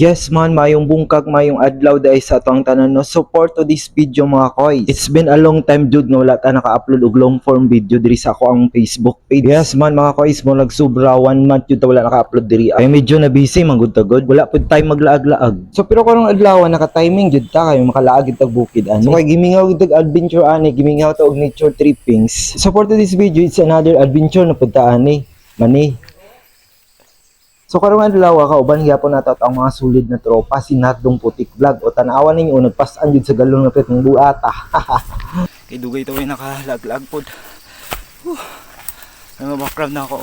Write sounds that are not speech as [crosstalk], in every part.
Yes man, mayong bungkag, mayong adlaw dahil sa atong tanan no. Support to this video mga koy. It's been a long time jud nga wala ta naka-upload og long form video diri sa ako ang Facebook page. Yes man mga koy, mo nagsubra one month jud wala naka-upload diri. Ay medyo na busy manggod ta god. Wala pud time maglaag-laag. So pero karong adlaw naka-timing jud ta kayo makalaag tag bukid ani. So kay gimingaw tag adventure ani, gimingaw ta og nature trippings. Support to this video, it's another adventure na pud ta ani. Mani. So karong adlaw kauban gyapon nato ang mga sulid na tropa si Nardong Putik Vlog o tanawan ninyo nagpasan jud sa galon nga ng buata. [laughs] Kay dugay to ay nakalaglag pod. May mga background na ako.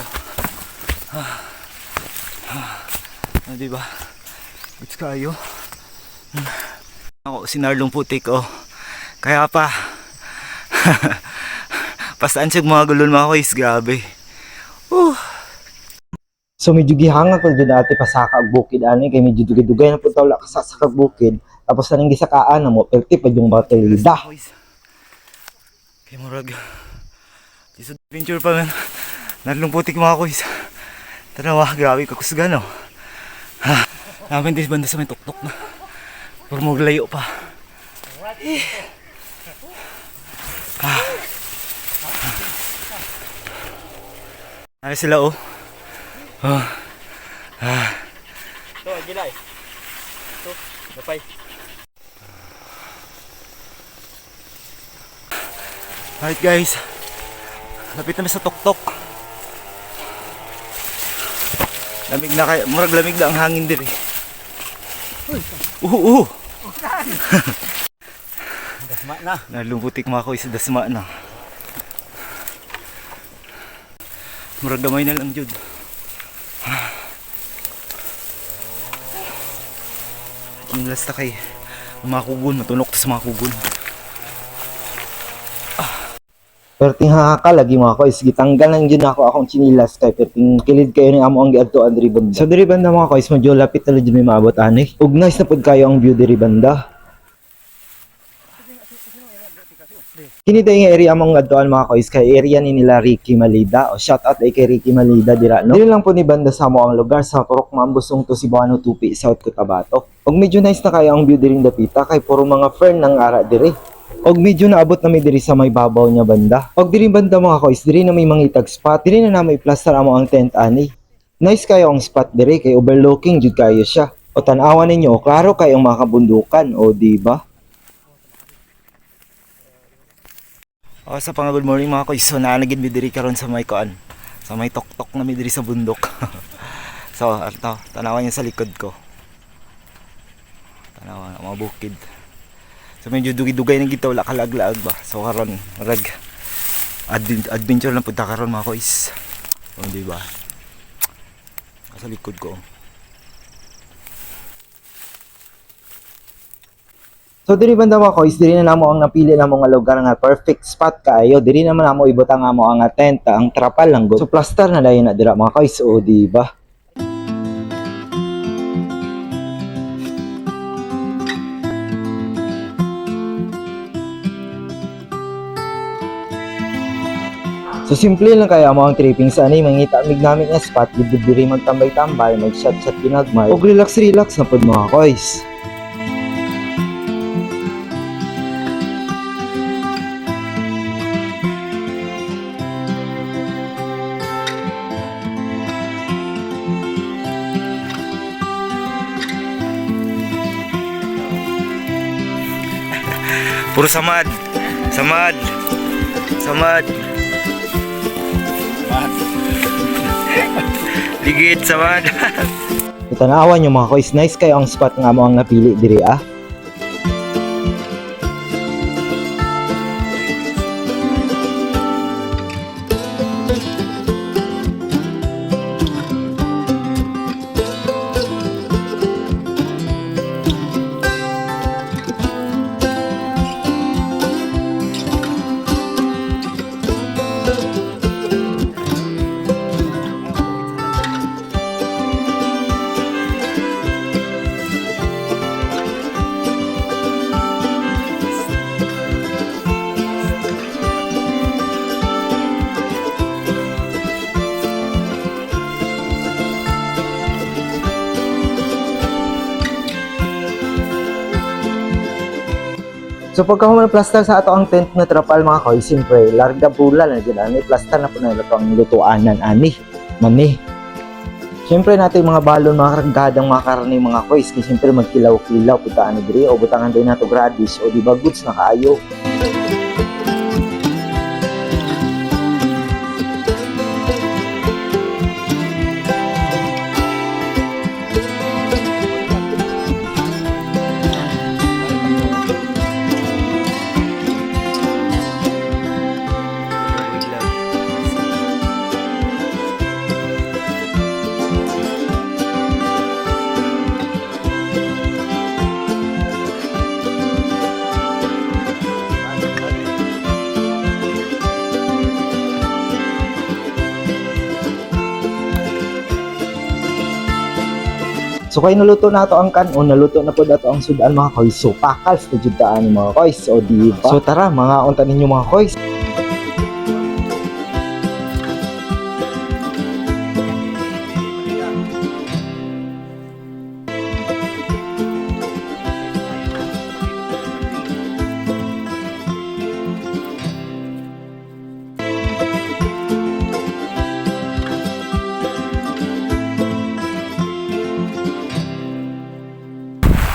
Ah. Ah, di ba? It's kayo. Hmm. Ako si Nardong Putik oh. Kaya pa. [laughs] Pastaan siya mga galon mga kois, grabe. Whew. So medyo gihanga ko dito dati pasaka bukid ani kay medyo dugay-dugay na pud tawla ka sa bukid tapos na ning gisakaan na mo perti pa yung baterida. Kay murag. Isod adventure pa man. Nalung putik mga kuys. Tanawa, grabe ka kusga no. Ha, namin din banda sa may tuktok na. Pero maglayo pa. Eh. Ah. Ay sila oh. Oh. Ah. Ito, gilay. Ito, napay. Alright guys. Lapit na sa tuktok. Lamig na kayo. Murag lamig na ang hangin diri. Uh, uh. Dasma na. Nalumputik mga ko sa dasma na. Murag gamay na lang jud. Kinilas ta kay mga kugon, matunok ta sa mga kugon. Perting haka lagi mga ko is gitanggal lang dyan ako akong chinilas kay perting kilid kayo ni amo ang giadto diri banda. Sa diri banda mga ko is medyo lapit na dyan may maabot ani. Ug nice na pud kayo ang view diri banda. Kini tayo nga area among adtoan mga kois kay area ni nila Ricky Malida o shout out ay kay Ricky Malida dira no. Dili lang po ni banda sa mo ang lugar sa Purok Mambusong to Cebuano Tupi South Cotabato. Og medyo nice na kayo ang view diri dapita kay puro mga fern nang ara diri. Og medyo naabot na mi diri sa may babaw niya banda. Og diri banda mga kois diri na may mangitag spot diri na na may plaster amo ang tent ani. Nice kayo ang spot diri kay overlooking jud kayo siya. O tan-awan ninyo klaro kayong mga kabundukan o di ba? O sa pang good morning mga koy, so naanagid mi diri karon sa may kuan. Sa may tok-tok na mi diri sa bundok. [laughs] so ato, tanawan niyo sa likod ko. Tanawan mga bukid. So medyo dugi-dugay na gito wala kalaglaag ba. So karon rag advent- adventure lang punta karon mga koys. O di ba? Sa likod ko. So diri banda mga kois, diri na namo ang napili namo nga lugar nga perfect spot kaayo. Diri naman namo ibutang amo ang nga tent, ang trapal lang. So plaster na dayon na dira mga kois, o di ba? So simple lang kaya mo ang tripping sa ani mangita mig namin nga spot gid diri magtambay-tambay, mag-shot-shot pinagmay. Og relax-relax na pud mga kois. Puro samad. Samad. Samad. [laughs] Ligid samad. [laughs] Tanawan yung mga kois. Nice kayo ang spot nga mo ang napili diri ah. So pagka human plaster sa ato ang tent na trapal mga koy, siyempre, larga pula na dyan, ani, plaster na po na ito ang lutuanan, ani, mani. Siyempre natin mga balon, mga karaggadang mga karne, mga koys, kasi siyempre magkilaw-kilaw, puta ani diri, o butangan din nato gradis, o di ba goods na kaayo. So kay naluto na ato ang kanon, naluto na po dato ang sudan mga koys. So pakals na jud mga koys. O di ba? So tara, mga unta ninyo mga koys.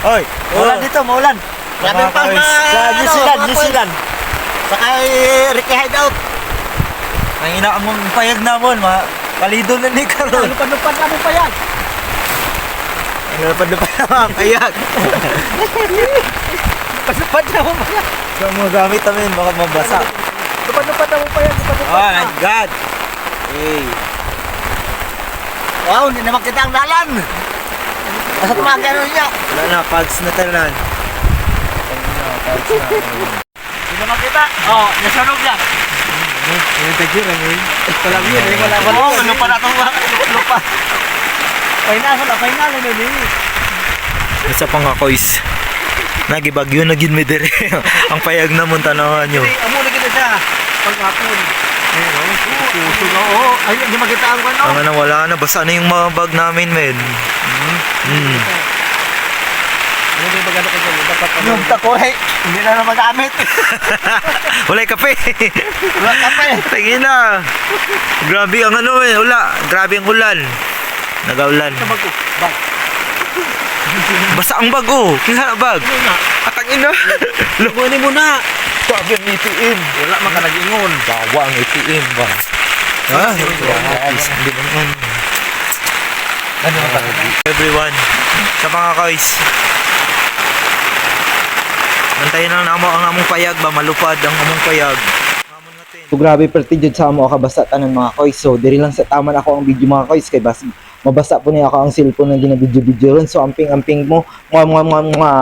Oy, maulan dito, maulan. Grabe Mga pa boys. mga Sa New ano, Zealand, mga New. Zealand. Saka eh, Ricky Hideout. Ang ina mong payag namon, ma palido na ni karon. Lupad-lupad na mo pa yan. Ang lapad-lapad na mga payag. [laughs] Lupad na mo pa yan. So mo gamit namin baka mabasa. Lupad-lupad na mo pa yan. Lupad-lupad Oh my god. Hey. Wow, hindi naman kita ang dalan. Asa tumagi ano niya? Wala na, pags na tanan. Hindi naman kita. Oh, nasunog niya. Yung tagyo lang eh. Walang yun, eh, wala wala. Oh, lupa na itong lupa. Final, wala final na eh. Isa pa nga kois. Nagibagyo na gid mi dire. [laughs] Ang payag namon tanawan nyo. Amo na kita siya. Pag-hapon. Puso na, oo. Ay, hindi makita ang ano. Ang ano wala na basa na yung mga bag namin men. Hmm. Ano ba yung magano dyan? Dapat ano? Yung takoy, hindi na na magamit. [laughs] Walay kape. Wala ka pa eh. Tingin na. Grabe ang ano eh. Wala. Grabe ang ulan. Nagaulan. Bago. Bag. Basa ang bag oh. Kinsa na bag? Ano na? Atang ina. Lugunin mo na. Sabi ang ATM. Wala man ka nag-ingon. Bawa ang ATM ba? Ha? Gratis. Hindi naman. Ano ba? Everyone. Sa mga guys. Nantayin lang na amo ang among payag ba. Malupad ang among payag. So grabe perti jud sa amo kabasa tanan mga koys. So diri lang sa taman ako ang video mga koys kay bas mabasa po niya ako ang cellphone na ginabidyo-video ron. So amping-amping mo. Mwa mwa mwa mwa.